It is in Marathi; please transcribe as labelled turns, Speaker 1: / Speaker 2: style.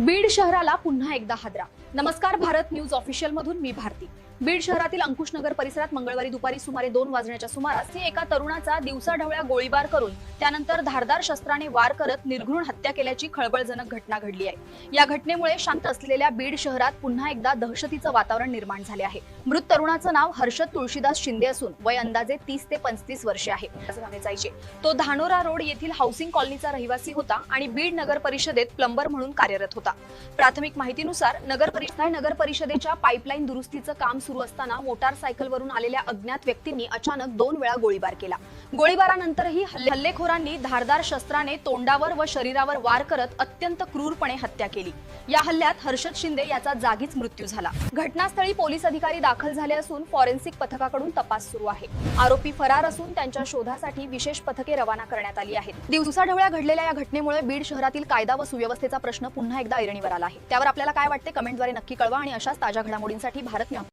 Speaker 1: बीड शहराला पुन्हा एकदा हादरा. नमस्कार भारत न्यूज ऑफिशियल मधून मी भारती. बीड शहरातील अंकुश नगर परिसरात मंगळवारी दुपारी सुमारे दोन वाजण्याच्या सुमारास एका तरुणाचा दिवसाढवळ्या गोळीबार करून त्यानंतर धारदार शस्त्राने वार करत निर्घृण हत्या केल्याची खळबळजनक घटना घडली आहे. या घटनेमुळे शांत असलेल्या बीड शहरात पुन्हा एकदा दहशतीचं वातावरण निर्माण झाले आहे. मृत तरुणाचं नाव हर्षद तुळशीदास शिंदे असून वय अंदाजे तीस ते पंचतीस वर्षे आहे. जायचे तो धानोरा रोड येथील हाऊसिंग कॉलनीचा रहिवासी होता आणि बीड नगर परिषदेत प्लंबर म्हणून कार्यरत होता. प्राथमिक माहितीनुसार नगर परिषद नगर परिषदेच्या पाईपलाईन दुरुस्तीचं काम सुरू असताना मोटारसायकलवरून आलेल्या अज्ञात व्यक्तींनी अचानक दोन वेळा गोळीबार केला. गोळीबारानंतरही हल्ले- हल्लेखोरांनी धारदार शस्त्राने तोंडावर व शरीरावर वार करत अत्यंत क्रूरपणे हत्या केली. या हल्ल्यात हर्षद शिंदे याचा जागीच मृत्यू झाला. घटनास्थळी पोलीस अधिकारी दाखल झाले असून फॉरेन्सिक पथकाकडून तपास सुरू आहे. आरोपी फरार असून त्यांच्या शोधासाठी विशेष पथके रवाना करण्यात आली आहेत. दिवसाढवळ्या घडलेल्या या घटनेमुळे बीड शहरातील कायदा व सुव्यवस्थेचा प्रश्न पुन्हा एकदा ऐरणीवर आला आहे. त्यावर आपल्याला काय वाटते? कमेंटद्वारे नक्की कळवा आणि अशाच ताज्या घडामोडींसाठी भारत